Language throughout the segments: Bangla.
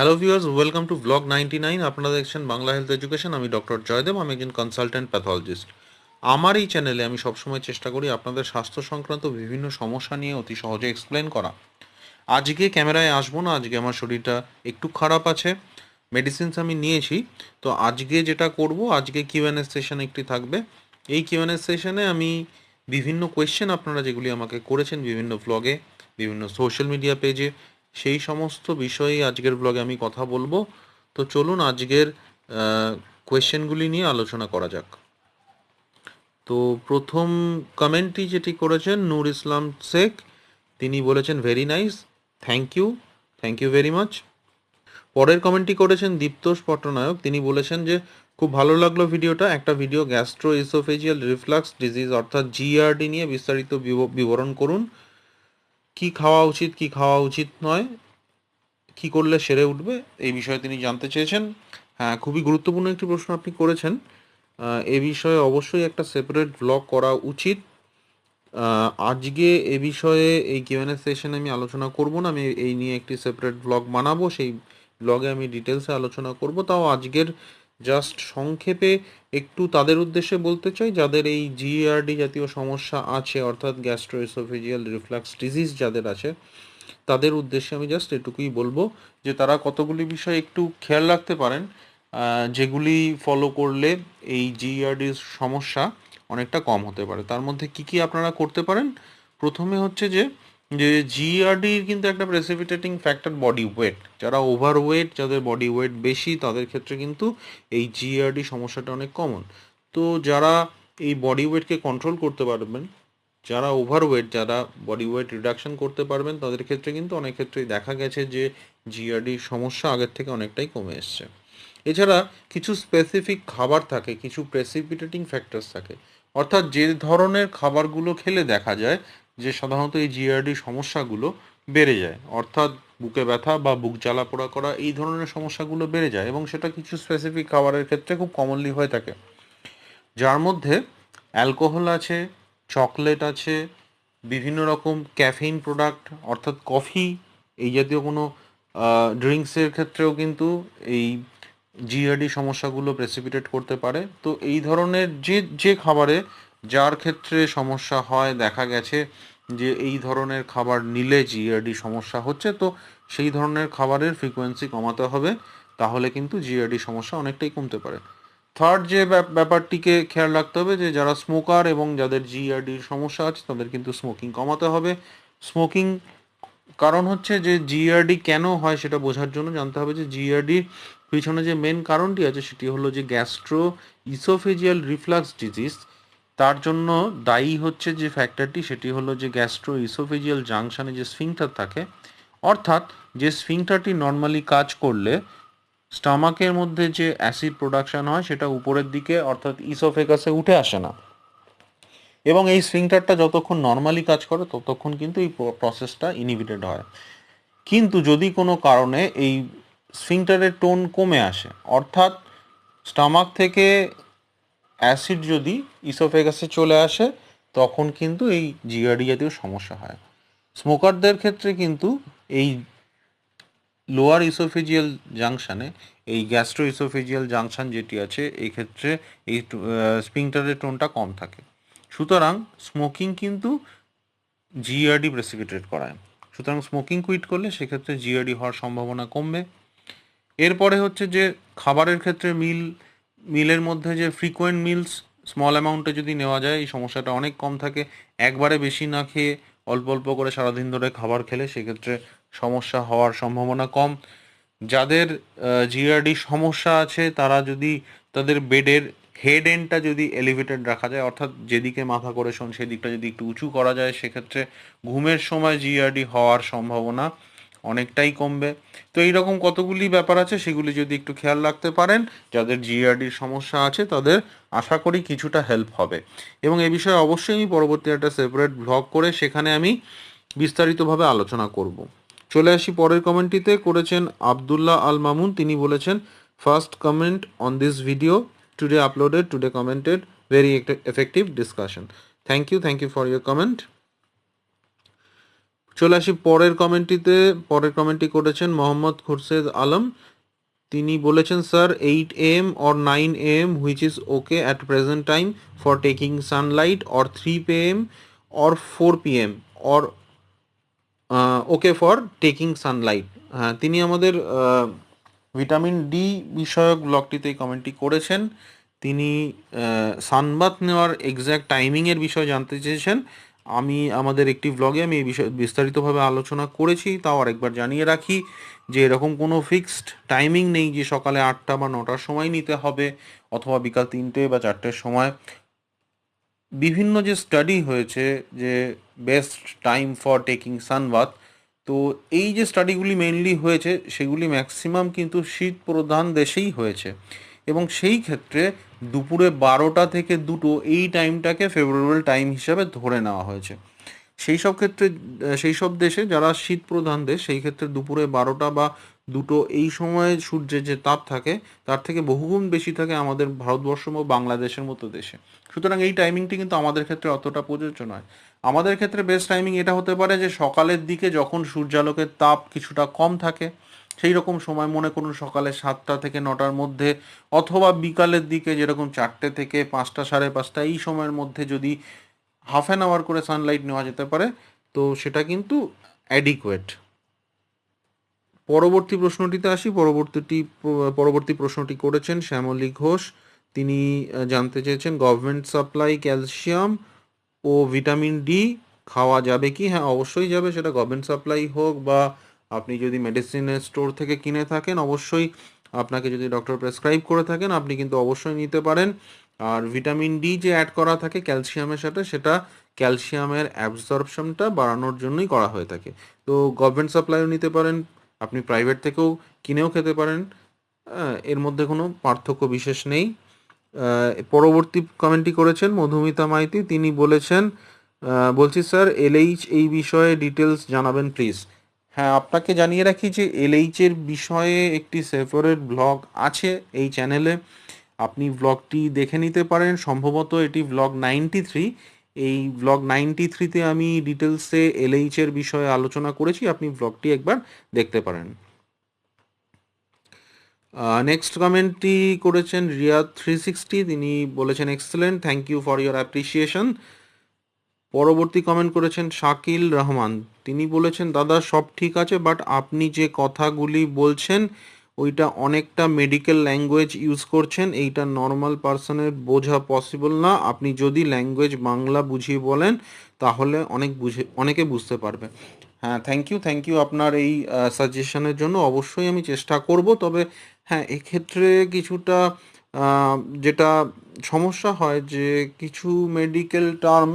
Hello viewers welcome to blog ninety nine আপনারা দেখছেন বাংলা হেলথ এডুকেশন আমি ডক্টর জয়দেব, আমি একজন কনসালটেন্ট প্যাথোলজিস্ট আমার এই চ্যানেলে আমি সবসময় চেষ্টা করি আপনাদের স্বাস্থ্য সংক্রান্ত বিভিন্ন সমস্যা নিয়ে অতি সহজে এক্সপ্লেন করা। আজকে ক্যামেরায় আসব না, আজকে আমার শরীরটা একটু খারাপ আছে মেডিসিনস আমি নিয়েছি। তো আজকে যেটা করব, আজকে কিউএনএস সেশন একটি থাকবে। এই কিউএনএস সেশনে আমি বিভিন্ন কোয়েশ্চেন আপনারা যেগুলি আমাকে করেছেন বিভিন্ন ব্লগে বিভিন্ন সোশ্যাল মিডিয়া পেজে সেই সমস্ত বিষয়ে আজকের ব্লগে আমি কথা বলব। তো চলুন আজকের কোয়েশ্চেনগুলি নিয়ে আলোচনা করা যাক। তো প্রথম কমেন্টটি যেটি করেছেন নূর ইসলাম শেখ, তিনি বলেছেন very nice thank you thank you very much পরের কমেন্টটি করেছেন দীপ্তোষ পট্টনায়ক, তিনি বলেছেন যে, খুব ভালো লাগল ভিডিওটা। একটা video gastro oesophageal reflux disease অর্থাৎ জিআরডি নিয়ে বিস্তারিত বিব- বিবরণ করুন। কি খাওয়া উচিত, কি খাওয়া উচিত নয়, কি করলে সেরে উঠবে, এই বিষয়ে তিনি জানতে চেয়েছেন। হ্যাঁ খুবই গুরুত্বপূর্ণ একটি প্রশ্ন আপনি করেছেন। এ বিষয়ে অবশ্যই একটা সেপারেট ব্লগ করা উচিত। আজকে এ বিষয়ে এই কিউএনএ সেশনে আমি আলোচনা করব না, আমি এই নিয়ে একটি সেপারেট ব্লগ বানাবো, সেই ব্লগে আমি ডিটেলসে আলোচনা করব। তাও আজকের জাস্ট সংক্ষেপে একটু তাদের উদ্দেশ্যে বলতে চাই, যাদের এই জিআরডি জাতীয় সমস্যা আছে, অর্থাৎ গ্যাস্ট্রোএসোফেজিয়াল রিফ্লাক্স ডিজিজ যাদের আছে, তাদের উদ্দেশ্যে আমি জাস্ট এটুকুই বলব যে তারা কতগুলি বিষয় একটু খেয়াল রাখতে পারেন যেগুলি ফলো করলে এই জিআরডির সমস্যা অনেকটা কম হতে পারে। তার মধ্যে কি কি আপনারা করতে পারেন? প্রথমে হচ্ছে যে যে জিআরডির কিন্তু একটা প্রেসিপিটেটিং ফ্যাক্টর বডি ওয়েট যারা ওভার ওয়েট যাদের বডি ওয়েট বেশি, তাদের ক্ষেত্রে কিন্তু এই জিআরডি সমস্যাটা অনেক কমন তো যারা এই বডি ওয়েটকে কন্ট্রোল করতে পারবেন, যারা ওভার ওয়েট যারা বডি ওয়েট রিডাকশন করতে পারবেন, তাদের ক্ষেত্রে কিন্তু অনেক ক্ষেত্রেই দেখা গেছে যে জিআরডির সমস্যা আগের থেকে অনেকটাই কমে এসছে। এছাড়া কিছু স্পেসিফিক খাবার থাকে, কিছু প্রেসিপিটেটিং ফ্যাক্টরস থাকে। অর্থাৎ যে ধরনের খাবারগুলো খেলে দেখা যায় যে সাধারণত এই জিআরডি সমস্যাগুলো বেড়ে যায়। অর্থাৎ বুকে ব্যথা বা বুক জ্বালা পোড়া করা, এই ধরনের সমস্যাগুলো বেড়ে যায় এবং সেটা কিছু স্পেসিফিক খাবারের ক্ষেত্রে খুব কমনলি হয়ে থাকে। যার মধ্যে অ্যালকোহল আছে চকলেট আছে, বিভিন্ন রকম ক্যাফেইন প্রোডাক্ট অর্থাৎ কফি এই জাতীয় কোনো ড্রিঙ্কসের ক্ষেত্রেও কিন্তু এই জিআরডি সমস্যাগুলো প্রেসিপিটেট করতে পারে। তো এই ধরনের যে যে খাবারে যার ক্ষেত্রে সমস্যা হয়, দেখা গেছে যে এই ধরনের খাবার নিলে জিআরডি সমস্যা হচ্ছে, তো সেই ধরনের খাবারের ফ্রিকোয়েন্সি কমাতে হবে, তাহলে কিন্তু জিআরডি সমস্যা অনেকটাই কমতে পারে। থার্ড যে ব্যাপ- ব্যাপারটিকে খেয়াল রাখতে হবে যে যারা স্মোকার এবং যাদের জিআরডির সমস্যা আছে, তাদের কিন্তু স্মোকিং কমাতে হবে। স্মোকিং কারণ হচ্ছে যে জিআরডি কেন হয় সেটা বোঝার জন্য জানতে হবে যে জিআরডির পিছনে যে মেন কারণটি আছে, সেটি হলো যে গ্যাস্ট্রো ইসোফেজিয়াল রিফ্লাক্স ডিজিজ তার জন্য দায়ী হচ্ছে যে ফ্যাক্টরটি সেটি হলো যে গ্যাস্ট্রো ইসোফেজিয়াল জাংশনে যে স্ফিংটার থাকে, অর্থাৎ যে স্ফিংটারটি নর্মালি কাজ করলে স্টামাকের মধ্যে যে অ্যাসিড প্রোডাকশন হয়, সেটা উপরের দিকে, অর্থাৎ ইসোফেগাসে উঠে আসে না। এবং এই স্ফিংটারটা যতক্ষণ নর্মালি কাজ করে, ততক্ষণ কিন্তু এই প্রসেসটা ইনহিবিটেড হয়। কিন্তু যদি কোনো কারণে এই স্ফিংটারের টোন কমে আসে, অর্থাৎ স্টামাক থেকে অ্যাসিড যদি ইসোফেগাসে চলে আসে, তখন কিন্তু এই জিআরডি জাতীয় সমস্যা হয়। স্মোকারদের ক্ষেত্রে কিন্তু এই লোয়ার ইসোফেজিয়াল জাংশানে, এই গ্যাস্ট্রো ইসোফেজিয়াল জাংশন যেটি আছে, এই ক্ষেত্রে এই স্পিংটারের টোনটা কম থাকে। সুতরাং স্মোকিং কিন্তু জিআরডি প্রেসিপিটেট করায়। সুতরাং স্মোকিং কুইট করলে সেক্ষেত্রে জিআরডি হওয়ার সম্ভাবনা কমবে। এরপরে হচ্ছে যে, খাবারের ক্ষেত্রে মিল মিলের মধ্যে যে ফ্রিকোয়েন্ট মিলস স্মল অ্যামাউন্টে যদি নেওয়া যায়, এই সমস্যাটা অনেক কম থাকে। একবারে বেশি না খেয়ে অল্প অল্প করে সারাদিন ধরে খাবার খেলে সেক্ষেত্রে সমস্যা হওয়ার সম্ভাবনা কম। যাদের জিআরডি সমস্যা আছে, তারা যদি তাদের বেডের হেড এন্ডটা যদি এলিভেটেড রাখা যায়, অর্থাৎ যেদিকে মাথা করে শোন, সেদিকটা যদি একটু উঁচু করা যায়, সেক্ষেত্রে ঘুমের সময় জিআরডি হওয়ার সম্ভাবনা অনেকটাই কমবে। তো এইরকম কতগুলি ব্যাপার আছে সেগুলি যদি একটু খেয়াল রাখতে পারেন, যাদের জিআরডির সমস্যা আছে তাদের আশা করি কিছুটা হেল্প হবে। এবং এ বিষয়ে অবশ্যই আমি পরবর্তী একটা সেপারেট ব্লগ করে সেখানে আমি বিস্তারিতভাবে আলোচনা করব। চলে আসি পরের কমেন্টটিতে করেছেন আবদুল্লাহ আল মামুন। তিনি বলেছেন first comment on this video today uploaded today commented very effective discussion thank you thank you for your comment চলে আসি পরের কমেন্টটিতে। পরের কমেন্টটি করেছেন মোহাম্মদ খুরশেদ আলম। তিনি বলেছেন, sir, eight AM or nine AM which is okay at present time for taking sunlight or three P M or four P M or okay for taking sunlight হ্যাঁ তিনি আমাদের ভিটামিন ডি বিষয়ক ব্লগটিতে এই কমেন্টটি করেছেন। তিনি সানবাত নেওয়ার এক্স্যাক্ট টাইমিংয়ের বিষয়ে জানতে চেয়েছেন। আমি আমাদের একটি ব্লগে আমি এই বিষয়ে বিস্তারিতভাবে আলোচনা করেছি, তাও আরেকবার জানিয়ে রাখি যে এরকম কোনো ফিক্সড টাইমিং নেই যে সকালে আটটা বা নটার সময় নিতে হবে অথবা বিকাল তিনটে বা চারটের সময়। বিভিন্ন যে স্টাডি হয়েছে যে best time for taking sunbath তো এই যে স্টাডিগুলি মেনলি হয়েছে, সেগুলি ম্যাক্সিমাম কিন্তু শীত প্রধান দেশেই হয়েছে। এবং সেই ক্ষেত্রে দুপুরে বারোটা থেকে দুটো এই টাইমটাকে ফেভারেবল টাইম হিসাবে ধরে নেওয়া হয়েছে। সেই সব ক্ষেত্রে, সেই সব দেশে যারা শীত প্রধান দেশ, সেই ক্ষেত্রে দুপুরে বারোটা বা দুটো এই সময়ে সূর্যের যে তাপ থাকে, তার থেকে বহুগুণ বেশি থাকে আমাদের ভারতবর্ষ বা বাংলাদেশের মতো দেশে। সুতরাং এই টাইমিংটি কিন্তু আমাদের ক্ষেত্রে অতটা প্রযোজ্য নয়। আমাদের ক্ষেত্রে বেস্ট টাইমিং এটা হতে পারে যে সকালের দিকে যখন সূর্যালোকের তাপ কিছুটা কম থাকে সেই রকম সময় মনে করুন সকালে সাতটা থেকে নটার মধ্যে অথবা বিকালের দিকে যেরকম চারটে থেকে পাঁচটা, সাড়ে পাঁচটা, এই সময়ের মধ্যে যদি হাফ অ্যান আওয়ার করে সানলাইট নেওয়া যেতে পারে, তো সেটা কিন্তু অ্যাডিকুয়েট পরবর্তী প্রশ্নটিতে আসি, পরবর্তীটি, পরবর্তী প্রশ্নটি করেছেন শ্যামলী ঘোষ। তিনি জানতে চেয়েছেন গভর্নমেন্ট সাপ্লাই ক্যালসিয়াম ও ভিটামিন ডি খাওয়া যাবে কি? হ্যাঁ অবশ্যই যাবে, সেটা গভর্নমেন্ট সাপ্লাই হোক বা আপনি যদি মেডিসিনের স্টোর থেকে কিনে থাকেন, অবশ্যই আপনাকে যদি ডক্টর প্রেসক্রাইব করে থাকেন, আপনি কিন্তু অবশ্যই নিতে পারেন। আর ভিটামিন ডি যে অ্যাড করা থাকে ক্যালসিয়ামের সাথে, সেটা ক্যালসিয়ামের অ্যাবজর্পশনটা বাড়ানোর জন্যই করা হয়ে থাকে। তো গভর্নমেন্ট সাপ্লাইও নিতে পারেন, আপনি প্রাইভেট থেকেও কিনেও খেতে পারেন। এর মধ্যে কোনো পার্থক্য বিশেষ নেই। পরবর্তী কমেন্টটি করেছেন মধুমিতা মাইতি, তিনি বলেছেন বলছি স্যার এলএইচ এই বিষয়ে ডিটেলস জানাবেন প্লিজ হ্যাঁ আপনাকে জানিয়ে রাখি যে এলএইচের বিষয়ে একটি সেপারেট ব্লগ আছে এই চ্যানেলে। আপনি ব্লগটি দেখে নিতে পারেন। সম্ভবত এটি ব্লগ নাইনটি থ্রি। এই ব্লগ নাইনটি থ্রিতে আমি ডিটেলসে এলএইচের বিষয়ে আলোচনা করেছি। আপনি ব্লগটি একবার দেখতে পারেন। নেক্সট কমেন্টটি করেছেন রিয়া থ্রি সিক্সটি তিনি বলেছেন excellent thank you for your appreciation পরবর্তী কমেন্ট করেছেন শাকিল রহমান। তিনি বলেছেন, দাদা, সব ঠিক আছে বাট আপনি যে কথাগুলি বলছেন, ওইটা অনেকটা মেডিকেল ল্যাঙ্গুয়েজ ইউজ করছেন। এইটা নর্মাল পার্সনের বোঝা পসিবল না। আপনি যদি ল্যাঙ্গুয়েজ বাংলা বুঝিয়ে বলেন, তাহলে অনেক বুঝে, অনেকে বুঝতে পারবে। হ্যাঁ থ্যাংক ইউ থ্যাংক ইউ আপনার এই সাজেশনের জন্য। অবশ্যই আমি চেষ্টা করব, তবে হ্যাঁ এক্ষেত্রে কিছুটা যেটা সমস্যা হয় যে কিছু মেডিকেল টার্ম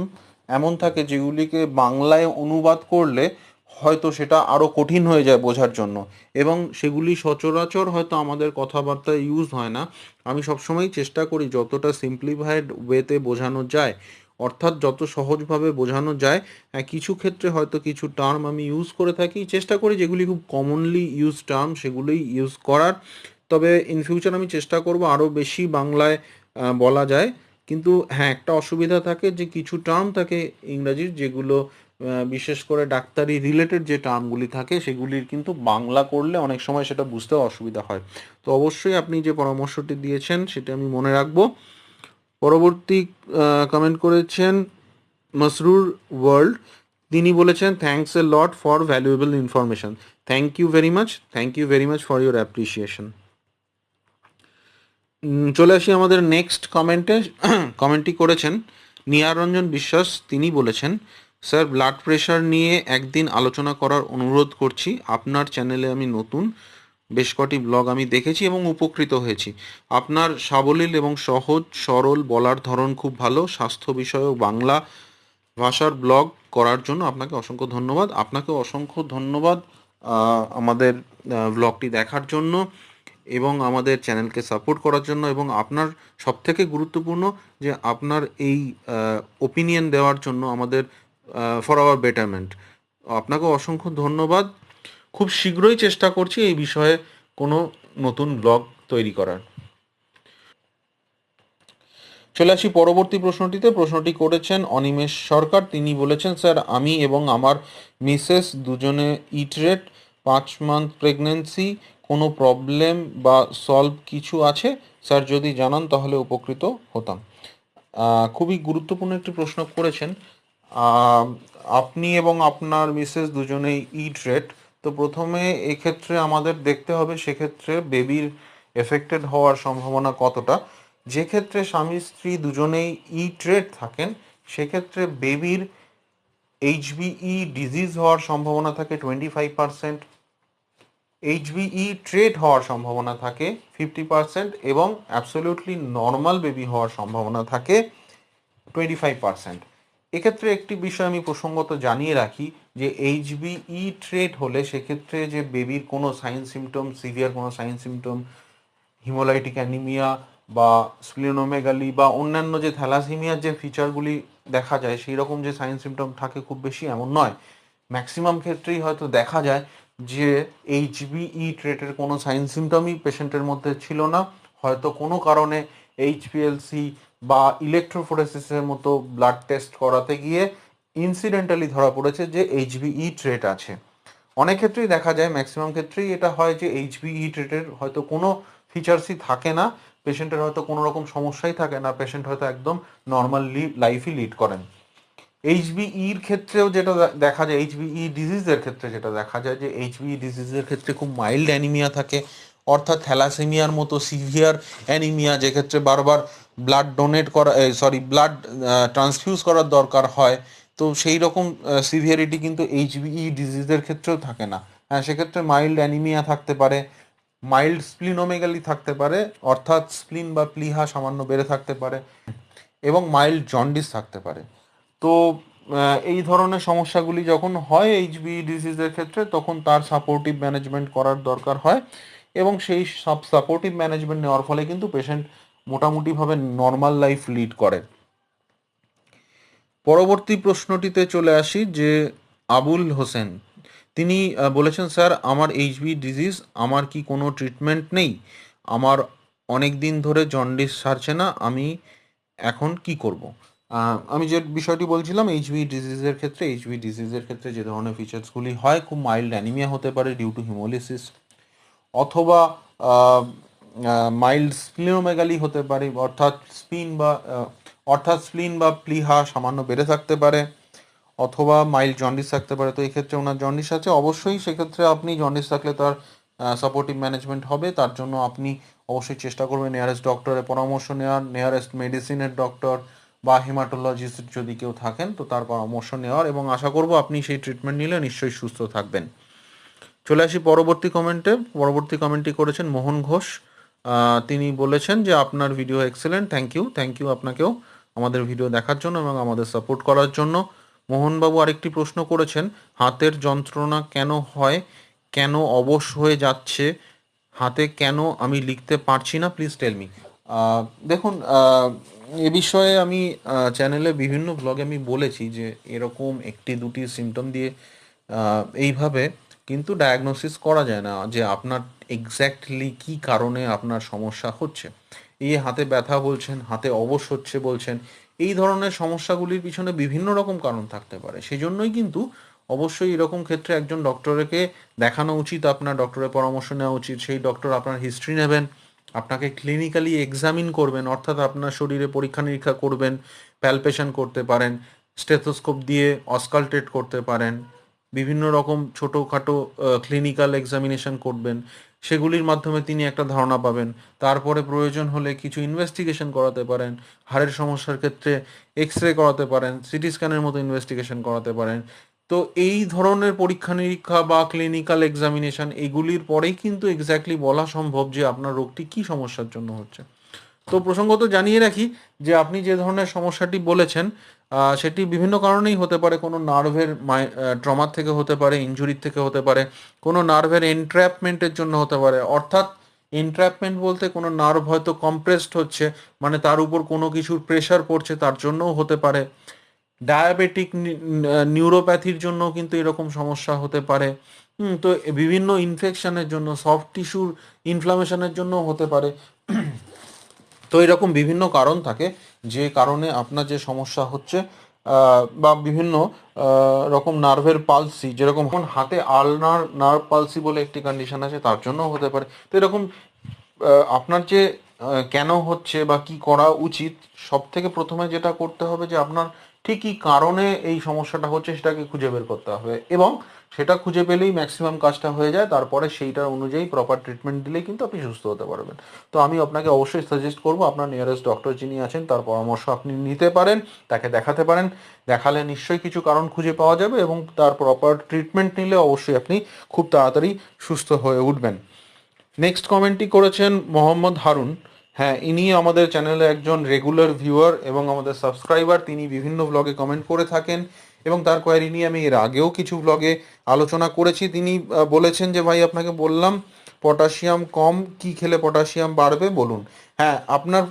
এমন থাকে যেগুলিকে বাংলায় অনুবাদ করলে হয়তো সেটা আরও কঠিন হয়ে যায় বোঝার জন্য। এবং সেগুলি সচরাচর হয়তো আমাদের কথাবার্তায় ইউজ হয় না। আমি সবসময় চেষ্টা করি যতটা সিম্পলিফাইড ওয়েতে বোঝানো যায়, অর্থাৎ যত সহজভাবে বোঝানো যায় কিছু ক্ষেত্রে হয়তো কিছু টার্ম আমি ইউজ করে থাকি। চেষ্টা করি যেগুলি খুব কমনলি ইউজ টার্ম সেগুলোই ইউজ করার। তবে ইন ফিউচার আমি চেষ্টা করব আরও বেশি বাংলায় বলা যায়। কিন্তু হ্যাঁ একটা অসুবিধা থাকে যে কিছু টার্ম থাকে ইংরাজির যেগুলো বিশেষ করে ডাক্তারি রিলেটেড যে টার্মগুলি থাকে সেগুলির কিন্তু বাংলা করলে অনেক সময় সেটা বুঝতেও অসুবিধা হয়। তো অবশ্যই আপনি যে পরামর্শটি দিয়েছেন সেটা আমি মনে রাখব। পরবর্তী কমেন্ট করেছেন মসরুর ওয়ার্ল্ড তিনি বলেছেন thanks a lot for valuable information thank you very much thank you very much for your appreciation চলে আসি আমাদের নেক্সট কমেন্টে কমেন্টটি করেছেন নিয়ারঞ্জন বিশ্বাস, তিনি বলেছেন স্যার ব্লাড প্রেশার নিয়ে একদিন আলোচনা করার অনুরোধ করছি। আপনার চ্যানেলে আমি নতুন, বেশ কটি ব্লগ আমি দেখেছি এবং উপকৃত হয়েছি। আপনার সাবলীল এবং সহজ, সরল বলার ধরন খুব ভালো। স্বাস্থ্য বিষয়ক বাংলা ভাষার ব্লগ করার জন্য আপনাকে অসংখ্য ধন্যবাদ। আপনাকে অসংখ্য ধন্যবাদ আমাদের ব্লগটি দেখার জন্য। এবং আমাদের চ্যানেলকে সাপোর্ট করার জন্য এবং আপনার সবথেকে গুরুত্বপূর্ণ যে আপনার এই ওপিনিয়ন দেওয়ার জন্য আমাদের ফর আওয়ার বেটারমেন্ট আপনাকে অসংখ্য ধন্যবাদ। খুব শীঘ্রই চেষ্টা করছি এই বিষয়ে কোনো নতুন ব্লগ তৈরি করার। চলে আসি পরবর্তী প্রশ্নটিতে। প্রশ্নটি করেছেন অনিমেষ সরকার। তিনি বলেছেন, স্যার, আমি এবং আমার মিসেস দুজনে ইট রেট পাঁচ মান্থ প্রেগনেন্সি কোনো প্রবলেম বা সলভ কিছু আছে স্যার যদি জানান তাহলে উপকৃত হতাম। খুবই গুরুত্বপূর্ণ একটি প্রশ্ন করেছেন। আপনি এবং আপনার মিসেস দুজনেই ইট রেট তো প্রথমে এক্ষেত্রে আমাদের দেখতে হবে সেক্ষেত্রে বেবির এফেক্টেড হওয়ার সম্ভাবনা কতটা। যে ক্ষেত্রে স্বামী স্ত্রী দুজনেই ইট রেট থাকেন, সেক্ষেত্রে বেবির এইচবিই ডিজিজ হওয়ার সম্ভাবনা থাকে twenty five percent HBE trait হওয়ার সম্ভাবনা থাকে ফিফটি পার্সেন্ট এবং অ্যাবসলিউটলি নর্মাল বেবি হওয়ার সম্ভাবনা থাকে টোয়েন্টি ফাইভ পার্সেন্ট এক্ষেত্রে একটি বিষয় আমি প্রসঙ্গত জানিয়ে রাখি যে এইচবিই ট্রেড হলে সেক্ষেত্রে যে বেবির কোনো সাইন সিমটম সিভিয়ার কোনো সাইন সিমটম হিমোলাইটিক অ্যানিমিয়া বা স্প্লিনোমেগালি বা অন্যান্য যে থ্যালাসিমিয়ার যে ফিচারগুলি দেখা যায়, সেই রকম যে সাইন সিমটম থাকে খুব বেশি এমন নয়। ম্যাক্সিমাম ক্ষেত্রেই হয়তো দেখা যায় যে এইচবিই ট্রেটের কোনো সাইন সিমটমই পেশেন্টের মধ্যে ছিল না। হয়তো কোনো কারণে এইচপিএলসি বা ইলেকট্রোফোরেসিসের মতো ব্লাড টেস্ট করাতে গিয়ে ইনসিডেন্টালি ধরা পড়েছে যে এইচবিই ট্রেট আছে। অনেক ক্ষেত্রেই দেখা যায় ম্যাক্সিমাম ক্ষেত্রেই এটা হয় যে এইচবিই ট্রেটের হয়তো কোনো ফিচার্সই থাকে না পেশেন্টের হয়তো কোনো রকম সমস্যাই থাকে না পেশেন্ট হয়তো একদম নর্মাল লাইফই লিড করেন। এইচবিইর ক্ষেত্রেও যেটা দেখা যায় এইচবিই ডিজিজের ক্ষেত্রে যেটা দেখা যায় যে এইচবিই ডিজিজের ক্ষেত্রে খুব মাইল্ড অ্যানিমিয়া থাকে, অর্থাৎ থ্যালাসেমিয়ার মতো সিভিয়ার অ্যানিমিয়া যেক্ষেত্রে বারবার ব্লাড ডোনেট করা সরি ব্লাড ট্রান্সফিউজ করার দরকার হয়, তো সেই রকম সিভিয়ারিটি কিন্তু এইচবিই ডিজিজের ক্ষেত্রেও থাকে না। হ্যাঁ সেক্ষেত্রে মাইল্ড অ্যানিমিয়া থাকতে পারে মাইল্ড স্প্লিনোমেগালি থাকতে পারে, অর্থাৎ স্প্লিন বা প্লিহা সামান্য বেড়ে থাকতে পারে, এবং মাইল্ড জন্ডিস থাকতে পারে। তো এই ধরনের সমস্যাগুলি যখন হয় এইচবি ডিজিজের ক্ষেত্রে, তখন তার সাপোর্টিভ ম্যানেজমেন্ট করার দরকার হয় এবং সেই সব সাপোর্টিভ ম্যানেজমেন্ট নেওয়ার ফলে কিন্তু পেশেন্ট মোটামুটিভাবে নর্মাল লাইফ লিড করে। পরবর্তী প্রশ্নটিতে চলে আসি যে, আবুল হোসেন, তিনি বলেছেন, স্যার, আমার এইচবি ডিজিজ আমার কি কোনো ট্রিটমেন্ট নেই? আমার অনেক দিন ধরে জন্ডিস সারছে না, আমি এখন কি করব? আমি যে বিষয়টি বলছিলাম এইচবি ডিজিজের ক্ষেত্রে এইচবি ডিজিজের ক্ষেত্রে যে ধরনের ফিচার্সগুলি হয়, খুব মাইল্ড অ্যানিমিয়া হতে পারে ডিউ টু হিমোলিসিস অথবা মাইল্ড স্প্লিনোমেগালি হতে পারে, অর্থাৎ স্পিন বা অর্থাৎ স্প্লিন বা প্লিহা সামান্য বেড়ে থাকতে পারে, অথবা মাইল্ড জন্ডিস থাকতে পারে। তো এক্ষেত্রে ওনার জন্ডিস আছে। অবশ্যই সেক্ষেত্রে আপনি জন্ডিস থাকলে তার সাপোর্টিভ ম্যানেজমেন্ট হবে। তার জন্য আপনি অবশ্যই চেষ্টা করবেন নিয়ারেস্ট ডক্টরের পরামর্শ নেওয়ার নিয়ারেস্ট মেডিসিনের ডক্টর বা হেমাটোলজিস্ট যদি কেউ থাকেন, তো তার পরামর্শ নেওয়ার এবং আশা করব আপনি সেই ট্রিটমেন্ট নিলে নিশ্চয়ই সুস্থ থাকবেন। চলে আসি পরবর্তী কমেন্টে পরবর্তী কমেন্টটি করেছেন মোহন ঘোষ। তিনি বলেছেন যে, আপনার video excellent thank you thank you আপনাকেও আমাদের ভিডিও দেখার জন্য এবং আমাদের সাপোর্ট করার জন্য। মোহনবাবু আরেকটি প্রশ্ন করেছেন, হাতের যন্ত্রণা কেন হয়? কেন অবশ হয়ে যাচ্ছে? হাতে কেন আমি লিখতে পারছি না? প্লিজ টেল মি দেখুন এ বিষয়ে আমি চ্যানেলে বিভিন্ন ব্লগে আমি বলেছি যে এরকম একটি দুটি সিমটম দিয়ে এইভাবে কিন্তু ডায়াগনোসিস করা যায় না যে আপনার এক্স্যাক্টলি কি কারণে আপনার সমস্যা হচ্ছে। এই হাতে ব্যথা বলছেন, হাতে অবশ হচ্ছে বলছেন, এই ধরনের সমস্যাগুলির পিছনে বিভিন্ন রকম কারণ থাকতে পারে। সেই জন্যই কিন্তু অবশ্যই এরকম ক্ষেত্রে একজন ডক্টরকে দেখানো উচিত, আপনার ডক্টরের পরামর্শ নেওয়া উচিত, সেই ডক্টর আপনার হিস্ট্রি নেবেন আপনাকে ক্লিনিক্যালি এক্সামিন করবেন, অর্থাৎ আপনার শরীরে পরীক্ষা নিরীক্ষা করবেন প্যালপেশন করতে পারেন স্টেথোস্কোপ দিয়ে অসকালটেট করতে পারেন, বিভিন্ন রকম ছোটোখাটো ক্লিনিক্যাল এক্সামিনেশন করবেন, সেগুলির মাধ্যমে তিনি একটা ধারণা পাবেন। তারপরে প্রয়োজন হলে কিছু ইনভেস্টিগেশন করাতে পারেন, হাড়ের সমস্যার ক্ষেত্রে এক্স রে করাতে পারেন সিটি স্ক্যানের মতো ইনভেস্টিগেশন করাতে পারেন তো এই ধরনের পরীক্ষা নিরীক্ষা বা ক্লিনিক্যাল এক্সামিনেশন এগুলির পরেই কিন্তু এক্স্যাক্টলি বলা সম্ভব যে আপনার রোগটি কি সমস্যার জন্য হচ্ছে। তো প্রসঙ্গত জানিয়ে রাখি যে আপনি যে ধরনের সমস্যাটি বলেছেন সেটি বিভিন্ন কারণেই হতে পারে। কোনো নার্ভের ট্রমার থেকে হতে পারে ইনজুরির থেকে হতে পারে, কোনো নার্ভের এনট্র্যাপমেন্টের জন্য হতে পারে। অর্থাৎ এনট্র্যাপমেন্ট বলতে কোনো নার্ভ হয়তো কম্প্রেসড হচ্ছে মানে তার উপর কোনো কিছুর প্রেশার পড়ছে, তার জন্যও হতে পারে। ডায়াবেটিক নিউরোপ্যাথির জন্য কিন্তু এরকম সমস্যা হতে পারে। তো বিভিন্ন ইনফেকশনের জন্য সফট টিস্যুর ইনফ্লামেশনের জন্য হতে পারে। তো এরকম বিভিন্ন কারণ থাকে, যে কারণে আপনার যে সমস্যা হচ্ছে বা বিভিন্ন রকম নার্ভের পালসি, যেরকম হাতে আলনার নার্ভ পালসি বলে একটি কন্ডিশন আছে, তার জন্য হতে পারে। তো এরকম আপনার যে কেন হচ্ছে বা কি করা উচিত সব থেকে প্রথমে যেটা করতে হবে যে আপনার ঠিক কী কারণে এই সমস্যাটা হচ্ছে সেটাকে খুঁজে বের করতে হবে এবং সেটা খুঁজে পেলেই ম্যাক্সিমাম কাজটা হয়ে যায়। তারপরে সেইটার অনুযায়ী প্রপার ট্রিটমেন্ট দিলেই কিন্তু আপনি সুস্থ হতে পারবেন। তো আমি আপনাকে অবশ্যই সাজেস্ট করব, আপনার নিয়ারেস্ট ডক্টর যিনি আছেন, তার পরামর্শ আপনি নিতে পারেন, তাকে দেখাতে পারেন। দেখালে নিশ্চয়ই কিছু কারণ খুঁজে পাওয়া যাবে এবং তার প্রপার ট্রিটমেন্ট নিলে অবশ্যই আপনি খুব তাড়াতাড়ি সুস্থ হয়ে উঠবেন। নেক্সট কমেন্টটি করেছেন মোহাম্মদ হারুন। হ্যাঁ ইনি আমাদের চ্যানেলে একজন রেগুলার ভিউয়ার এবং আমাদের সাবস্ক্রাইবার তিনি বিভিন্ন ব্লগে কমেন্ট করে থাকেন এবং তার কোয়ারি নিয়ে আমি এর আগেও কিছু ব্লগে আলোচনা করেছি। তিনি বলেছেন যে, ভাই, আপনাকে বললাম পটাশিয়াম কম, কি খেলে পটাশিয়াম বাড়বে? বলুন। হ্যাঁ আপনার,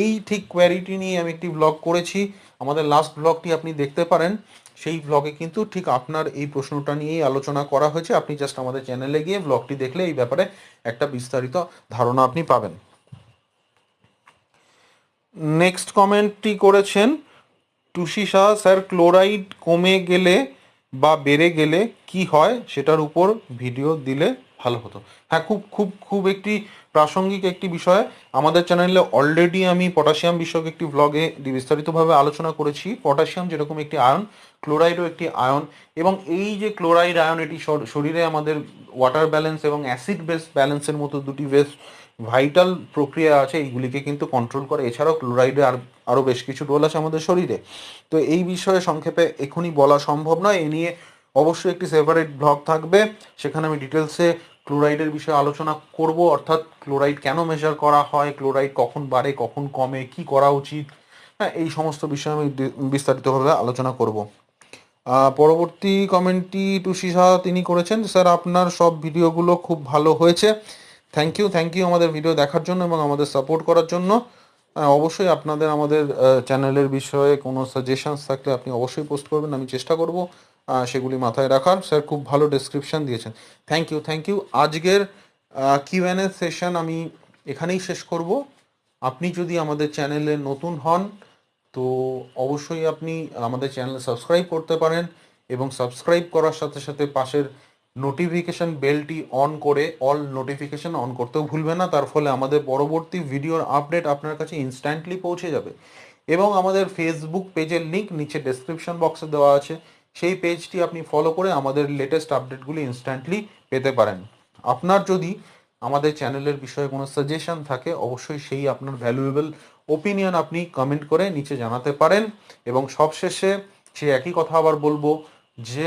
এই ঠিক কোয়ারিটি নিয়ে আমি একটি ব্লগ করেছি। আমাদের লাস্ট ব্লগটি আপনি দেখতে পারেন। সেই ব্লগে কিন্তু ঠিক আপনার এই প্রশ্নটা নিয়েই আলোচনা করা হয়েছে। আপনি জাস্ট আমাদের চ্যানেলে গিয়ে ব্লগটি দেখলে এই ব্যাপারে একটা বিস্তারিত ধারণা আপনি পাবেন। নেক্সট কমেন্টটি করেছেন, টুসি শাহ, স্যার, ক্লোরাইড কমে গেলে বা বেড়ে গেলে কি হয় সেটার উপর ভিডিও দিলে ভালো হতো। হ্যাঁ খুব খুব খুব একটি প্রাসঙ্গিক একটি বিষয়। আমাদের চ্যানেলে অলরেডি আমি পটাশিয়াম বিষয়ক একটি ব্লগে বিস্তারিতভাবে আলোচনা করেছি। পটাশিয়াম যেরকম একটি আয়ন, ক্লোরাইডও একটি আয়ন এবং এই যে ক্লোরাইড আয়ন, এটি শরীরে আমাদের ওয়াটার ব্যালেন্স এবং অ্যাসিড বেস ব্যালেন্সের মতো দুটি বেশ ভাইটাল প্রক্রিয়া আছে, এইগুলিকে কিন্তু কন্ট্রোল করে। এছাড়াও ক্লোরাইডে আর, আরও বেশ কিছু রোল আছে আমাদের শরীরে। তো এই বিষয়ে সংক্ষেপে এখনই বলা সম্ভব নয়। এ নিয়ে অবশ্যই একটি সেপারেট ব্লগ থাকবে। সেখানে আমি ডিটেলসে ক্লোরাইডের বিষয়ে আলোচনা করব। অর্থাৎ ক্লোরাইড কেন মেজার করা হয় ক্লোরাইড কখন বাড়ে, কখন কমে, কি করা উচিত? হ্যাঁ এই সমস্ত বিষয়ে আমি বিস্তারিতভাবে আলোচনা করব। পরবর্তী কমেন্টটি টুসি শাহ তিনি করেছেন। স্যার, আপনার সব ভিডিওগুলো খুব ভালো হয়েছে। থ্যাংক ইউ থ্যাংক ইউ আমাদের ভিডিও দেখার জন্য এবং আমাদের সাপোর্ট করার জন্য। অবশ্যই আপনাদের আমাদের চ্যানেলের বিষয়ে কোনো সাজেশনস থাকলে আপনি অবশ্যই পোস্ট করবেন, আমি চেষ্টা করব সেগুলি মাথায় রাখার। স্যার খুব ভালো ডেসক্রিপশন দিয়েছেন। থ্যাংক ইউ থ্যাংক ইউ আজকের কিউ এন সেশন আমি এখানেই শেষ করব। আপনি যদি আমাদের চ্যানেলে নতুন হন, তো অবশ্যই আপনি আমাদের চ্যানেল সাবস্ক্রাইব করতে পারেন এবং সাবস্ক্রাইব করার সাথে সাথে পাশের নোটিফিকেশন বেলটি অন করে অল নোটিফিকেশন অন করতেও ভুলবেন না। তার ফলে আমাদের পরবর্তী ভিডিওর আপডেট আপনার কাছে ইনস্ট্যান্টলি পৌঁছে যাবে। এবং আমাদের ফেসবুক পেজের লিংক নিচে ডেসক্রিপশন বক্সে দেওয়া আছে। সেই পেজটি আপনি ফলো করে আমাদের লেটেস্ট আপডেটগুলি ইনস্ট্যান্টলি পেতে পারেন। আপনার যদি আমাদের চ্যানেলের বিষয়ে কোনো সাজেশন থাকে, অবশ্যই সেই আপনার ভ্যালুয়েবল ওপিনিয়ন আপনি কমেন্ট করে নিচে জানাতে পারেন। এবং সবশেষে সে একই কথা আবার বলব যে